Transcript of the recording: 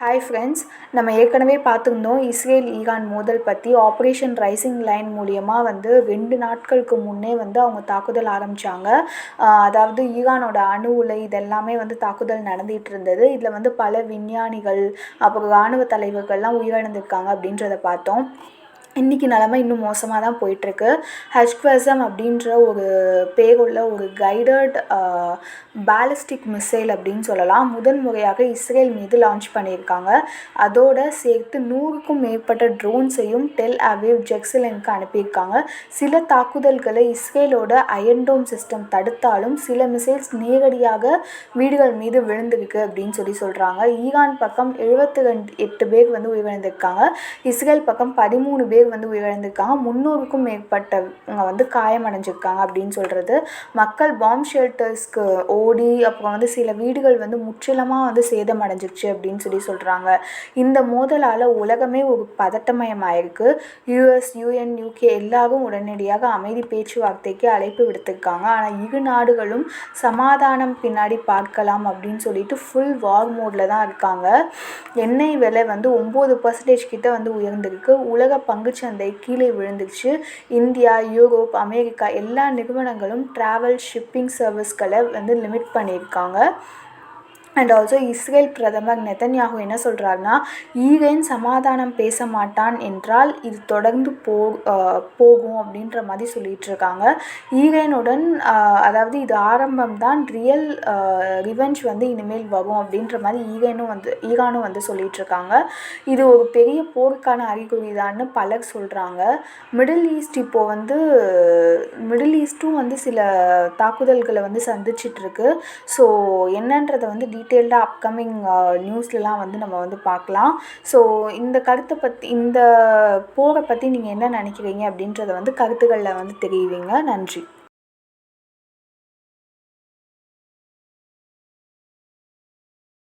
Hi friends நம்ம ஏற்கனவே பார்த்துருந்தோம் இஸ்ரேல் ஈரான் மோதல் பற்றி ஆப்ரேஷன் ரைசிங் லைன் மூலியமாக வந்து ரெண்டு நாட்களுக்கு முன்னே வந்து அவங்க தாக்குதல் ஆரம்பித்தாங்க அதாவது ஈரானோட அணு உலை இதெல்லாமே வந்து தாக்குதல் நடந்துகிட்டு இருந்தது. இதில் வந்து பல விஞ்ஞானிகள் அப்புறம் இராணுவ தலைவர்கள்லாம் உயிரிழந்திருக்காங்க அப்படின்றத பார்த்தோம். இன்றைக்கி நிலமை இன்னும் மோசமாக தான் போயிட்டுருக்கு. ஹெச்குவசம் அப்படின்ற ஒரு பேருள்ள ஒரு கைடட் பேலிஸ்டிக் மிசைல் அப்படின்னு சொல்லலாம். முதன் முறையாக இஸ்ரேல் மீது லான்ச் பண்ணியிருக்காங்க. அதோடு சேர்த்து நூறுக்கும் மேற்பட்ட ட்ரோன்ஸையும் டெல் அவேவ் ஜெக்ஸலனுக்கு அனுப்பியிருக்காங்க. சில தாக்குதல்களை இஸ்ரேலோட அயன்டோம் சிஸ்டம் தடுத்தாலும் சில மிசைல்ஸ் நேரடியாக வீடுகள் மீது விழுந்திருக்கு அப்படின்னு சொல்லி சொல்கிறாங்க ஈரான் பக்கம் எழுபத்தி ரெண்டு எட்டு பேர் வந்து உயிரிழந்திருக்காங்க. இஸ்ரேல் பக்கம் பதிமூணு பேர் பேர் வந்து உயிரிழந்திருக்காங்க முந்நூறுக்கும் மேற்பட்டவங்க வந்து காயமடைஞ்சிருக்காங்க அப்படின்னு சொல்கிறது மக்கள் பாம் ஷெல்டர்ஸ்க்கு ஓடி அப்புறம் வந்து சில வீடுகள் வந்து முற்றிலுமாக வந்து சேதமடைஞ்சிருச்சு அப்படின்னு சொல்லி சொல்கிறாங்க இந்த மோதலால் உலகமே ஒரு பதட்டமயமாயிருக்கு. யூஎஸ் யூஎன் யூகே எல்லாரும் உடனடியாக அமைதி பேச்சுவார்த்தைக்கு அழைப்பு விடுத்திருக்காங்க. ஆனால் இரு நாடுகளும் சமாதானம் பின்னாடி பார்க்கலாம் அப்படின்னு சொல்லிட்டு ஃபுல் வார் மோடில் தான் இருக்காங்க. எண்ணெய் விலை வந்து ஒம்பது பர்சன்டேஜ் கிட்ட வந்து உயர்ந்திருக்கு. உலக பங்கு சந்தை கீழே விழுந்துச்சு. இந்தியா யூரோப் அமெரிக்கா எல்லா நிறுவனங்களும் ட்ராவல் ஷிப்பிங் சர்வீஸ்களை வந்து லிமிட் பண்ணியிருக்காங்க. அண்ட் ஆல்சோ இஸ்ரேல் பிரதமர் நெதன்யாகு என்ன சொல்கிறாருன்னா ஈரேன் சமாதானம் பேச மாட்டான் என்றால் இது தொடர்ந்து போ போகும் அப்படின்ற மாதிரி சொல்லிகிட்டு இருக்காங்க. ஈரேனுடன் அதாவது இது ஆரம்பம் தான் ரியல் ரிவெஞ்ச் வந்து இனிமேல் வரும் அப்படின்ற மாதிரி ஈரேனும் வந்து ஈரானும் வந்து சொல்லிகிட்டு இருக்காங்க. இது ஒரு பெரிய போருக்கான அறிகுறி தான்னு பலர் சொல்கிறாங்க மிடில் ஈஸ்ட் இப்போது வந்து மிடில் ஈஸ்ட்டும் வந்து சில தாக்குதல்களை வந்து சந்திச்சிட்ருக்கு ஸோ என்னன்றதை வந்து டீ டீட்டெயில்டாக அப்கமிங் நியூஸ்லலாம் வந்து நம்ம வந்து பார்க்கலாம். ஸோ இந்த கருத்தை பற்றி இந்த போரை பற்றி நீங்கள் என்ன நினைக்கிறீங்க அப்படின்றத வந்து கருத்துக்களில் வந்து தெரிவிங்க. நன்றி.